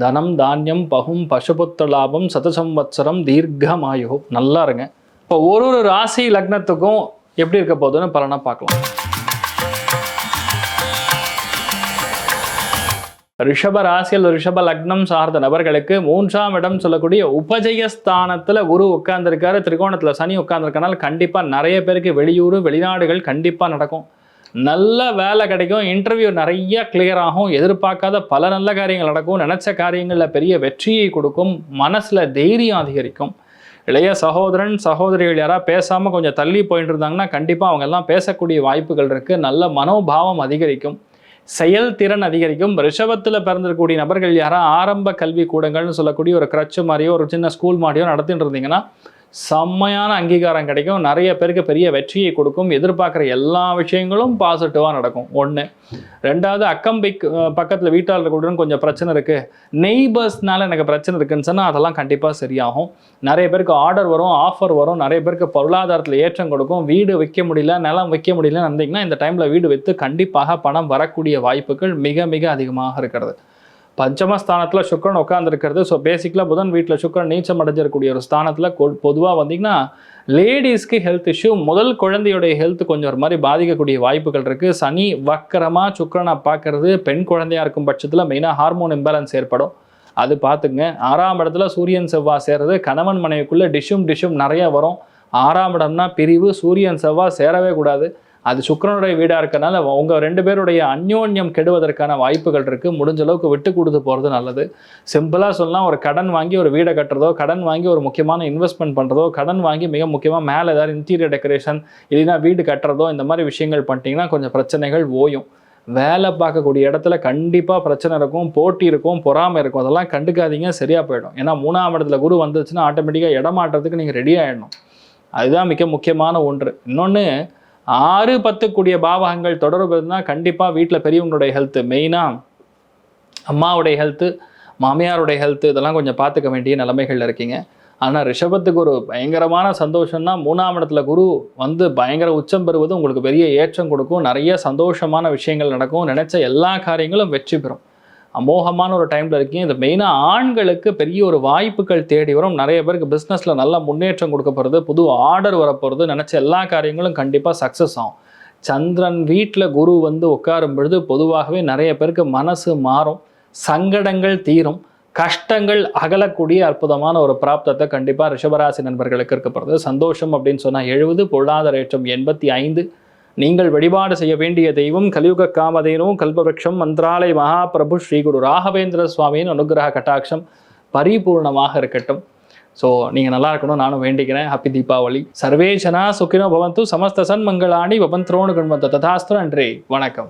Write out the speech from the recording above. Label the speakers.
Speaker 1: தனம் தானியம் பகும் பசுபுத்த லாபம் சதசம்வத்சரம் தீர்க்கமாயு. நல்லா இருங்க. இப்போ ஒரு ஒரு ராசி லக்னத்துக்கும் எப்படி இருக்க போகுதுன்னு பலனாக பார்க்கலாம். ரிஷப ராசியில் ரிஷப லக்னம் சார்ந்த நபர்களுக்கு மூன்றாம் இடம் சொல்லக்கூடிய உபஜயஸ்தானத்தில் குரு உட்கார்ந்துருக்காரு. திரிகோணத்தில் சனி உட்கார்ந்துருக்கனால கண்டிப்பாக நிறைய பேருக்கு வெளியூர் வெளிநாடுகள் கண்டிப்பாக நடக்கும். நல்ல வேலை கிடைக்கும் இன்டர்வியூ நிறைய கிளியர் ஆகும் எதிர்பார்க்காத பல நல்ல காரியங்கள் நடக்கும் நினச்ச காரியங்களில் பெரிய வெற்றியை கொடுக்கும் மனசில் தைரியம் அதிகரிக்கும். இளைய சகோதரன் சகோதரிகள் யாராக பேசாமல் கொஞ்சம் தள்ளி போயிட்டு இருந்தாங்கன்னா கண்டிப்பாக அவங்க எல்லாம் பேசக்கூடிய வாய்ப்புகள் இருக்குது நல்ல மனோபாவம் அதிகரிக்கும். செயல்திறன் அதிகரிக்கும். ரிஷபத்தில் பிறந்திருக்கக்கூடிய நபர்கள் யாரா ஆரம்ப கல்வி கூடங்கள்னு சொல்லக்கூடிய ஒரு கிரச்சு மாதிரியோ ஒரு சின்ன ஸ்கூல் மாதிரியோ நடத்திட்டு இருந்தீங்கன்னா செம்மையான அங்கீகாரம் கிடைக்கும். நிறைய பேருக்கு பெரிய வெற்றியை கொடுக்கும். எதிர்பார்க்குற எல்லா விஷயங்களும் பாசிட்டிவாக நடக்கும். ஒன்று ரெண்டாவது அக்கம்பிக் பக்கத்தில் வீட்டாளர்களுடன் கொஞ்சம் பிரச்சனை இருக்குது நெய்பர்ஸ்னால எனக்கு பிரச்சனை இருக்குன்னு சொன்னால் அதெல்லாம் கண்டிப்பாக சரியாகும். நிறைய பேருக்கு ஆர்டர் வரும் ஆஃபர் வரும். நிறைய பேருக்கு பொருளாதாரத்தில் ஏற்றம் கொடுக்கும். வீடு விற்க முடியல நிலம் விற்க முடியலன்னு இருந்தீங்கன்னா இந்த டைமில் வீடு விற்று கண்டிப்பாக பணம் வரக்கூடிய வாய்ப்புகள் மிக மிக அதிகமாக இருக்கிறது. பஞ்சமஸ்தானத்தில் சுக்கரன் உட்காந்துருக்கிறது ஸோ பேசிக்கலாக புதன் வீட்டில் சுக்கரன் நீச்சம் அடைஞ்சிருக்கக்கூடிய ஒரு ஸ்தானத்தில் பொதுவாக வந்தீங்கன்னா லேடிஸ்க்கு ஹெல்த் இஷ்யூ முதல் குழந்தையுடைய ஹெல்த் கொஞ்சம் ஒரு மாதிரி பாதிக்கக்கூடிய வாய்ப்புகள் இருக்குது சனி வக்கரமாக சுக்கரனை பார்க்கறது பெண் குழந்தையா இருக்கும் பட்சத்தில் மெயினாக ஹார்மோன் இம்பேலன்ஸ் ஏற்படும். அது பார்த்துங்க ஆறாம் இடத்துல சூரியன் செவ்வாய் சேர்றது கணவன் மனைவிக்குள்ளே டிஷ்ஷும் டிஷ்ஷும் நிறைய வரும். ஆறாம் இடம்னா பிரிவு சூரியன் செவ்வாய் சேரவே கூடாது. அது சுக்கரனுடைய வீடாக இருக்கனால உங்கள் ரெண்டு பேருடைய அந்யோன்யம் கெடுவதற்கான வாய்ப்புகள் இருக்குது முடிஞ்ச அளவுக்கு விட்டு கொடுத்து போகிறது நல்லது. சிம்பிளாக சொல்லலாம் ஒரு கடன் வாங்கி ஒரு வீடை கட்டுறதோ கடன் வாங்கி ஒரு முக்கியமான இன்வெஸ்ட்மெண்ட் பண்ணுறதோ கடன் வாங்கி மிக முக்கியமாக மேலே ஏதாவது இன்டீரியர் டெக்கரேஷன் இல்லைன்னா வீடு கட்டுறதோ இந்த மாதிரி விஷயங்கள் பண்ணிட்டீங்கன்னா கொஞ்சம் பிரச்சனைகள் ஓயும். வேலை பார்க்கக்கூடிய இடத்துல கண்டிப்பாக பிரச்சனை இருக்கும் போட்டி இருக்கும் பொறாமை இருக்கும். அதெல்லாம் கண்டுக்காதீங்க சரியாக போயிடும். ஏன்னா மூணாம் இடத்துல குரு வந்துச்சுன்னா ஆட்டோமேட்டிக்காக இடமாற்றத்துக்கு நீங்கள் ரெடி ஆகிடணும் அதுதான் மிக முக்கியமான ஒன்று. இன்னொன்று ஆறு பத்துக்குரிய பாவகங்கள் தொடர்பு இருந்தால் கண்டிப்பாக வீட்டில் பெரியவங்களுடைய ஹெல்த்து மெயினாக அம்மாவுடைய ஹெல்த்து மாமியாருடைய ஹெல்த்து இதெல்லாம் கொஞ்சம் பார்த்துக்க வேண்டிய நிலைமைகளில் இருக்கீங்க. ஆனால் ரிஷபத்துக்கு ஒரு பயங்கரமான சந்தோஷம்னா மூணாம் இடத்துல குரு வந்து பயங்கர உச்சம் பெறுவது உங்களுக்கு பெரிய ஏற்றம் கொடுக்கும். நிறைய சந்தோஷமான விஷயங்கள் நடக்கும். நினச்ச எல்லா காரியங்களும் வெற்றி பெறும். அமோகமான ஒரு டைமில் இருக்கீங்க. இது மெயினாக ஆண்களுக்கு பெரிய ஒரு வாய்ப்புகள் தேடி வரும். நிறைய பேருக்கு பிஸ்னஸில் நல்ல முன்னேற்றம் கொடுக்க போகிறது புது ஆர்டர் வரப்போகிறது நினச்ச எல்லா காரியங்களும் கண்டிப்பாக சக்ஸஸ் ஆகும். சந்திரன் வீட்டில் குரு வந்து உட்காரும் பொழுது பொதுவாகவே நிறைய பேருக்கு மனசு மாறும். சங்கடங்கள் தீரும். கஷ்டங்கள் அகலக்கூடிய அற்புதமான ஒரு பிராப்தத்தை கண்டிப்பாக ரிஷபராசி நண்பர்களுக்கு இருக்கப்படுறது சந்தோஷம் அப்படின்னு சொன்னால் எழுபது பொருளாதார ஏற்றம் எண்பத்தி ஐந்து நீங்கள் வழிபாடு செய்ய வேண்டிய தெய்வம் கலியுக காமதேனும் கல்பவருஷம் மந்திராலய மகாபிரபு ஸ்ரீ குரு ராகவேந்திர சுவாமியின் அனுகிரக கட்டாட்சம் பரிபூர்ணமாக இருக்கட்டும். ஸோ நீங்கள் நல்லா இருக்கணும் நானும் வேண்டிக்கிறேன். ஹாப்பி தீபாவளி சர்வே ஜனா சுக்கினோ பவந்து சமஸ்த சன்மங்களாணி பவந்த்ரோனு குண்வந்த ததாஸ்து நன்றி. வணக்கம்.